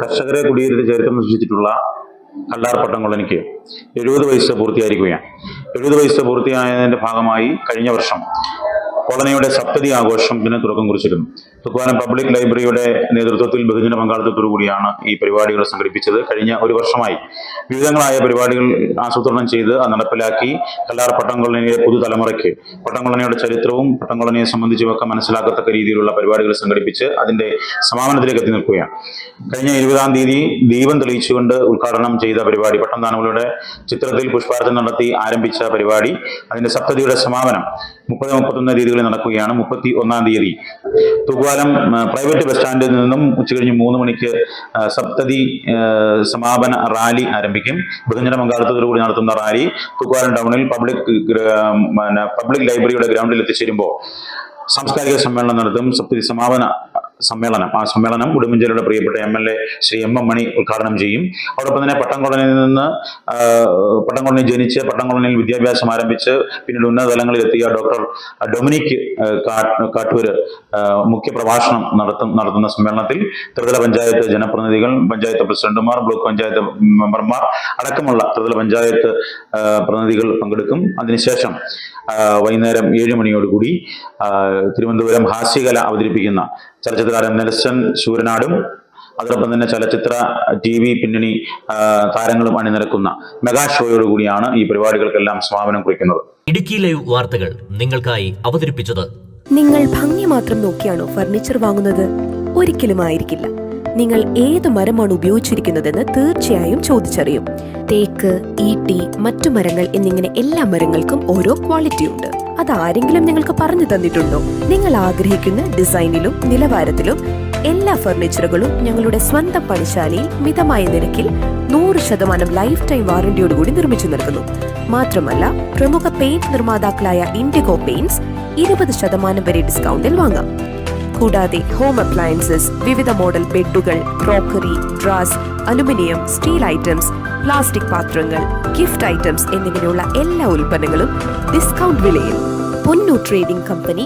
കർഷകരെ കുടിയേറി ചരിത്രം സൃഷ്ടിച്ചിട്ടുള്ള കല്ലാർ പട്ടം കൊള്ളനിക്ക് എഴുപത് വയസ്സ് പൂർത്തിയായിരിക്കുകയാണ്. എഴുപത് വയസ്സ് പൂർത്തിയായതിന്റെ ഭാഗമായി കഴിഞ്ഞ വർഷം കോളനിയുടെ സപ്തതി ആഘോഷം പിന്നെ തുടക്കം കുറിച്ചിരുന്നു. തുപ്പാനം പബ്ലിക് ലൈബ്രറിയുടെ നേതൃത്വത്തിൽ ബഹുജന പങ്കാളിത്തത്തോടു കൂടിയാണ് ഈ പരിപാടികൾ സംഘടിപ്പിച്ചത്. കഴിഞ്ഞ ഒരു വർഷമായി വിവിധങ്ങളായ പരിപാടികൾ ആസൂത്രണം ചെയ്ത് നടപ്പിലാക്കി കല്ലാർ പട്ടംകൊള്ളനിയുടെ പുതുതലമുറയ്ക്ക് പട്ടംകൊള്ളനിയുടെ ചരിത്രവും പട്ടംകൊള്ളനിയെ സംബന്ധിച്ചുമൊക്കെ മനസ്സിലാക്കത്തക്ക രീതിയിലുള്ള പരിപാടികൾ സംഘടിപ്പിച്ച് അതിന്റെ സമാപനത്തിലേക്ക് എത്തി നിൽക്കുകയാണ്. കഴിഞ്ഞ ഇരുപതാം തീയതി ദീപം തെളിയിച്ചുകൊണ്ട് ഉദ്ഘാടനം ചെയ്ത പരിപാടി പട്ടം താനുകളുടെ ചിത്രത്തിൽ പുഷ്പാർച്ചന നടത്തി ആരംഭിച്ച പരിപാടി. അതിന്റെ സപ്തതിയുടെ സമാപനം മുപ്പത് മുപ്പത്തൊന്ന് തീയതികളിൽ നടക്കുകയാണ്. മുപ്പത്തി ഒന്നാം തീയതി തൂക്കുവാലം പ്രൈവറ്റ് ബസ് സ്റ്റാൻഡിൽ നിന്നും ഉച്ചകഴിഞ്ഞ് മൂന്ന് മണിക്ക് സപ്തതി സമാപന റാലി ആരംഭിക്കും. ബഹുജന പങ്കാളിത്തത്തോടുകൂടി നടത്തുന്ന റാലി തൂക്കുവാലം ടൗണിൽ പബ്ലിക് പബ്ലിക് ലൈബ്രറിയുടെ ഗ്രൗണ്ടിൽ എത്തിച്ചേരുമ്പോൾ സാംസ്കാരിക സമ്മേളനം നടത്തും. സപ്തതി സമാപന സമ്മേളനം. ആ സമ്മേളനം ഉടുമ്പൻചേരിയുടെ പ്രിയപ്പെട്ട M L A Shri M M Mani ഉദ്ഘാടനം ചെയ്യും. അതോടൊപ്പം തന്നെ പട്ടംകുളനിൽ നിന്ന് പട്ടംകുളനിൽ ജനിച്ച് പട്ടംകുളനിൽ വിദ്യാഭ്യാസം ആരംഭിച്ച് പിന്നീട് ഉന്നത തലങ്ങളിൽ എത്തിയ ഡോക്ടർ ഡൊമിനിക് കാട്ടൂര് മുഖ്യ പ്രഭാഷണം നടത്തും നടത്തുന്ന സമ്മേളനത്തിൽ ത്രിതല പഞ്ചായത്ത് ജനപ്രതിനിധികൾ പഞ്ചായത്ത് പ്രസിഡന്റുമാർ ബ്ലോക്ക് പഞ്ചായത്ത് മെമ്പർമാർ അടക്കമുള്ള ത്രിതല പഞ്ചായത്ത് പ്രതിനിധികൾ പങ്കെടുക്കും. അതിനുശേഷം വൈകുന്നേരം ഏഴ് മണിയോടുകൂടി തിരുവനന്തപുരം ഹാസ്യകല അവതരിപ്പിക്കുന്ന ചലച്ചിത്രകാരൻ നെൽസൺ ശൂരനാടും അതോടൊപ്പം തന്നെ ചലച്ചിത്ര ടി വി പിന്നണി താരങ്ങളും അണിനിരക്കുന്ന മെഗാ ഷോയോടുകൂടിയാണ് ഈ പരിപാടികൾക്കെല്ലാം സമാപനം കുറിക്കുന്നത്. ഇടുക്കി ലൈവ് വാർത്തകൾ നിങ്ങൾക്കായി അവതരിപ്പിച്ചത് നിങ്ങൾ ഭംഗി മാത്രം നോക്കിയാണോ ഫർണിച്ചർ വാങ്ങുന്നത്? ഒരിക്കലും ആയിരിക്കില്ല നിങ്ങൾ ഏത് മരമാണ് ഉപയോഗിച്ചിരിക്കുന്നതെന്ന് തീർച്ചയായും ചോദിച്ചറിയും. തേക്ക് ഈട്ടി മറ്റു മരങ്ങൾ എന്നിങ്ങനെ എല്ലാ മരങ്ങൾക്കും ഓരോ ക്വാളിറ്റി ഉണ്ട്. അത് ആരെങ്കിലും നിങ്ങൾക്ക് പറഞ്ഞു തന്നിട്ടുണ്ടോ? നിങ്ങൾ ആഗ്രഹിക്കുന്ന ഡിസൈനിലും നിലവാരത്തിലും എല്ലാ ഫർണിച്ചറുകളും ഞങ്ങളുടെ സ്വന്തം പണിശാലയിൽ മിതമായ നിരക്കിൽ നൂറ് ശതമാനം ലൈഫ് ടൈം വാറന്റിയോടുകൂടി നിർമ്മിച്ചു നൽകുന്നു. മാത്രമല്ല പ്രമുഖ പെയിന്റ് നിർമ്മാതാക്കളായ ഇൻഡിഗോ പെയിന്റ്സ് ഇരുപത് ശതമാനം വരെ ഡിസ്കൗണ്ടിൽ വാങ്ങാം. കൂടാതെ ഹോം അപ്ലയൻസസ് വിവിധ model ബെഡുകൾ crockery drawers aluminium steel items plastic പാത്രങ്ങൾ ഗിഫ്റ്റ് ഐറ്റംസ് എന്നിങ്ങനെയുള്ള എല്ലാ ഉൽപ്പന്നങ്ങളും ഡിസ്കൗണ്ട് വിലയിൽ. പൊന്നു ട്രേഡിംഗ് കമ്പനി